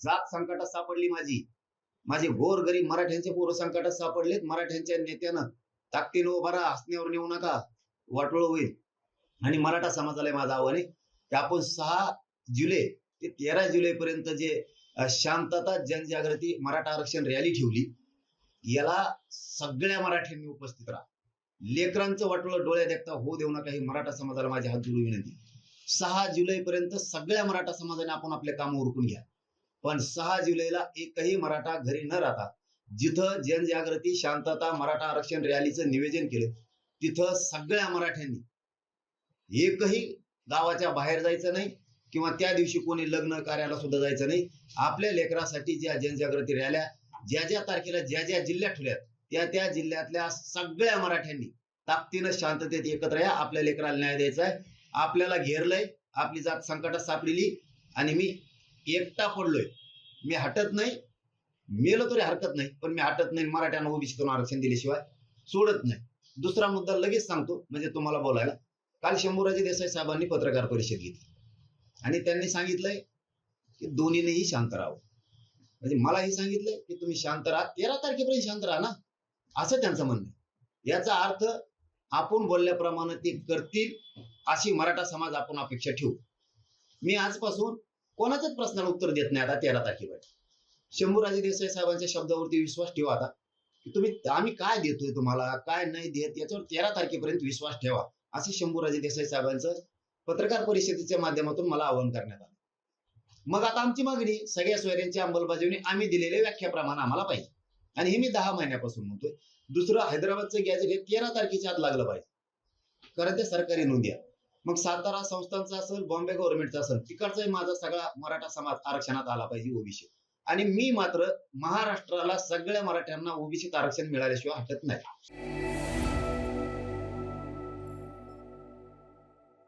जात संकटात सापडली माझी. माझे गोर गरीब मराठ्यांचे पोरं संकटात सापडलेत. मराठ्यांच्या नेत्यानं ताकदीनं उभा राहा हसण्यावर नेऊ नका. वाटोळ होईल. आणि मराठा समाजाला माझं आव्हान आहे की आपण सहा जुलै ते तेरा जुलै पर्यंत जे शांतता जनजागृती मराठा आरक्षण रॅली ठेवली याला सगळ्या मराठ्यांनी उपस्थित राहा. लेकरांचं वाटोळं डोळ्या देखता होऊ देऊ नका ही मराठा समाजाला माझी हात जोडून विनंती. सहा जुलै पर्यंत सगळ्या मराठा समाजाने आपण आपले काम उरकून घ्या. पण सहा जुलैला एकही मराठा घरी न राहता जिथं जनजागृती शांतता मराठा आरक्षण रॅलीचं निवेदन केलं तिथं सगळ्या मराठ्यांनी एकही गावाच्या बाहेर जायचं नाही किंवा त्या दिवशी कोणी लग्न कार्याला सुद्धा जायचं नाही. आपल्या लेकरासाठी ज्या जनजागृती रॅल्या ज्या ज्या तारखेला ज्या ज्या जिल्ह्यात ठेवल्यात त्या त्या जिल्ह्यातल्या सगळ्या मराठ्यांनी ताकदीनं शांततेत एकत्र या. आपल्या लेकराला न्याय द्यायचा आहे. आपल्याला घेरलंय. आपली जात संकटात सापडलेली आणि मी एकटा पडलोय. मी हटत नाही. मेलं तरी हरकत नाही पण मी हटत नाही मराठ्यांना ओबीसीतून आरक्षण दिल्याशिवाय सोडत नाही. दुसरा मुद्दा लगेच सांगतो म्हणजे तुम्हाला बोलायला. काल शंभूराजे देसाई साहेबांनी पत्रकार परिषद घेतली. आणि त्यांनी सांगितलंय की दोन्हीनेही शांत राहावं. म्हणजे मलाही सांगितलंय की तुम्ही शांत राहा. तेरा तारखेपर्यंत शांत राहा ना. असं त्यांचं म्हणणं आहे. याचा अर्थ आपण बोलल्याप्रमाणे ते करतील अशी मराठा समाज आपण अपेक्षा ठेवू. मी आजपासून कोणाच्याच प्रश्नाला उत्तर देत नाही आता तेरा तारखेपर्यंत शंभूराजे देसाई साहेबांच्या शब्दावरती विश्वास ठेवा आता. की तुम्ही आम्ही काय देतोय तुम्हाला काय नाही देत याच्यावर तेरा तारखेपर्यंत विश्वास ठेवा. असे शंभूराजे देसाई साहेबांचं पत्रकार परिषदेच्या माध्यमातून मला आवाहन करण्यात आलं. मग आता आमची मागणी सगळ्या सोयऱ्यांची अंमलबजावणी आम्ही दिलेल्या व्याख्याप्रमाणे आम्हाला पाहिजे. आणि हे मी दहा महिन्यापासून म्हणतोय. दुसरं हैदराबादचं गॅजेट हे तेरा तारखेच्या आत लागलं पाहिजे. कारण ते सरकारी नोंदी आहे मग सातारा संस्थांचं असेल बॉम्बे गव्हर्नमेंटचं असेल तिकडचाही माझा सगळा मराठा समाज आरक्षणात आला पाहिजे ओबीसी. आणि मी मात्र महाराष्ट्राला सगळ्या मराठ्यांना ओबीसीत आरक्षण मिळाल्याशिवाय हटत नाही.